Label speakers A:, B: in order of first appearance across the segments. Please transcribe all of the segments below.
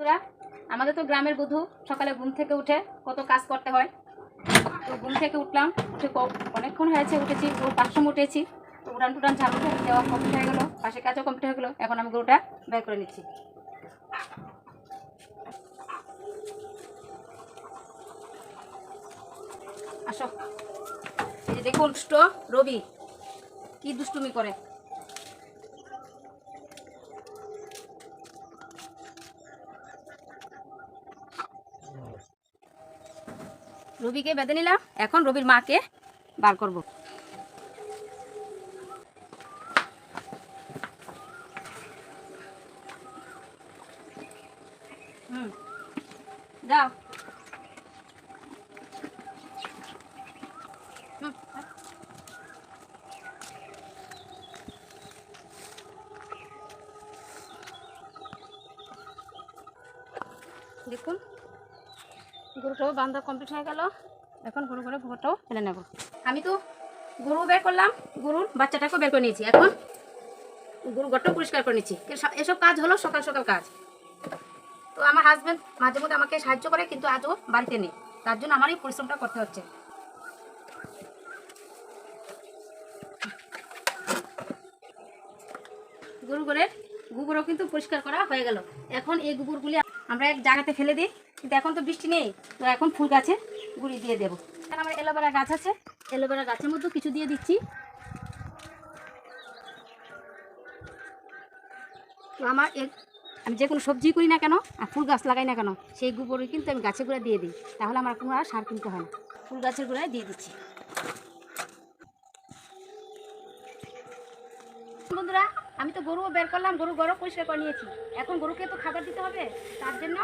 A: বন্ধুরা, আমাদের তো গ্রামের বধূ, সকালে ঘুম থেকে উঠে কত কাজ করতে হয়। তো ঘুম থেকে উঠলাম, উঠে অনেকক্ষণ হয়েছে, উঠেছি, গরু পাঁচশো উঠেছি তো উড়ান টুটান ঝাড়ু দেওয়া কমপ্লিট হয়ে গেলো, পাশে কাজও কমপ্লিট হয়ে গেলো, এখন আমি গরুটা বের করে নিচ্ছি। আসো। এই যে দেখুন রবি, কি দুষ্টুমি করে। রবিকে বেঁধে নিলাম। এখন রবির মাকে বার করব। হুম। যাও। দেখুন। গরুটাও বান্ধা কমপ্লিট হয়ে গেল। এখন গরু করে গোবরটাও ফেলে নেব। আমি তো গরু বের করলাম, গরুর বাচ্চাটাকেও বের করে নিয়েছি। এখন গরু ঘরটাও পরিষ্কার করে নিচ্ছি। এসব- কাজ হলো সকাল সকাল কাজ। তো আমার হাজব্যান্ড মাঝে মধ্যে আমাকে সাহায্য করে, কিন্তু আজও বাড়িতে নেই। তার জন্য আমারই পরিশ্রমটা করতে হচ্ছে। গরু ঘরের গোবরও কিন্তু পরিষ্কার করা হয়ে গেল। এখন এই গোবরগুলি আমরা এক জায়গাতে ফেলে দিই, কিন্তু এখন তো বৃষ্টি নেই, তো এখন ফুল গাছে গুড়ি দিয়ে দেবো। আমার এলোভেরা গাছ আছে, এলোভেরা গাছের মধ্যেও কিছু দিয়ে দিচ্ছি। তো আমার আমি যে কোনো সবজি করি না কেন, আর ফুল গাছ লাগাই না কেন, সেই গোবরই কিন্তু আমি গাছের গোড়ায় দিয়ে দিই, তাহলে আমার কোনো আর সার কিনতে হয় না। ফুল গাছের গোড়ায় দিয়ে দিচ্ছি। বন্ধুরা আমি তো গরুও বের করলাম, গরু গরু পরিষ্কার করে নিয়েছি। এখন গরুকে তো খাবার দিতে হবে, তার জন্য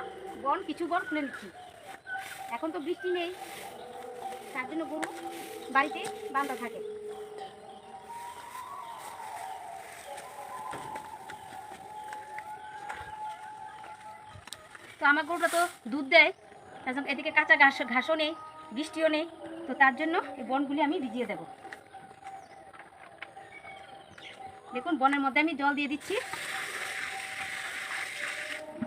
A: বন, কিছু বন খুলে নিচ্ছি। এখন তো বৃষ্টি নেই, তার জন্য গরু বাড়িতে বান্ধা থাকে। তো আমার গরুটা তো দুধ দেয় এদিকে কাঁচা ঘাস, ঘাসও নেই, বৃষ্টিও নেই, তো তার জন্য এই বনগুলি আমি ভিজিয়ে দেবো। দেখুন, বনের মধ্যে আমি জল দিয়ে দিচ্ছি।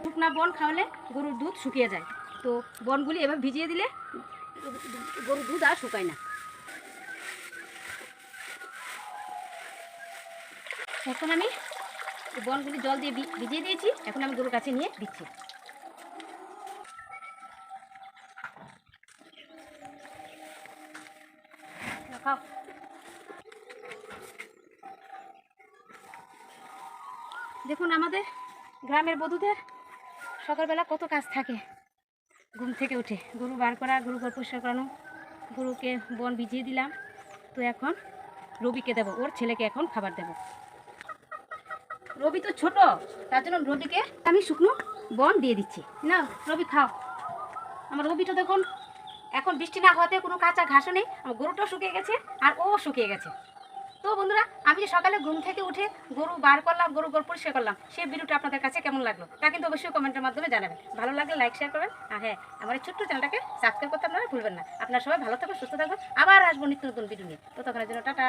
A: শুকনা বন খাওয়ালে গরুর দুধ শুকিয়ে যায়। তো বনগুলি এবার ভিজিয়ে দিলে গরুর দুধ আর শুকায় না। এখন আমি বনগুলি জল দিয়ে ভিজিয়ে দিয়েছি। এখন আমি গরুর কাছে নিয়ে দিচ্ছি। খাও। দেখুন আমাদের গ্রামের বধূদের সকালবেলা কত কাজ থাকে। ঘুম থেকে উঠে গরু বার করা, গরু ঘর পরিষ্কার করানো, গরুকে বন ভিজিয়ে দিলাম। তো এখন রবিকে দেবো, ওর ছেলেকে এখন খাবার দেবো। রবি তো ছোট, তার জন্য রবিকে আমি শুকনো বন দিয়ে দিচ্ছি। না, রবি খাও। আমার রবিটা দেখুন, এখন বৃষ্টি না হওয়াতে কোনো কাঁচা ঘাসও নেই, আমার গরুটাও শুকিয়ে গেছে, আর ও শুকিয়ে গেছে। তো বন্ধুরা, আমি যে সকালে ঘুম থেকে উঠে গরু বার করলাম, গরু গরু পরিষ্কার করলাম, সেই ভিডিওটা আপনাদের কাছে কেমন লাগল? তা কিন্তু অবশ্যই কমেন্টের মাধ্যমে জানাবেন। ভালো লাগলে লাইক শেয়ার করবেন। আর হ্যাঁ আমার এই ছোট্ট চ্যানেলটাকে সাবস্ক্রাইব করতে আপনারা ভুলবেন না। আপনারা সবাই ভালো থাকবেন সুস্থ থাকবেন আবার আসব নিত্য নতুন ভিডিও নিয়ে। তো তখন জন্য টাটা।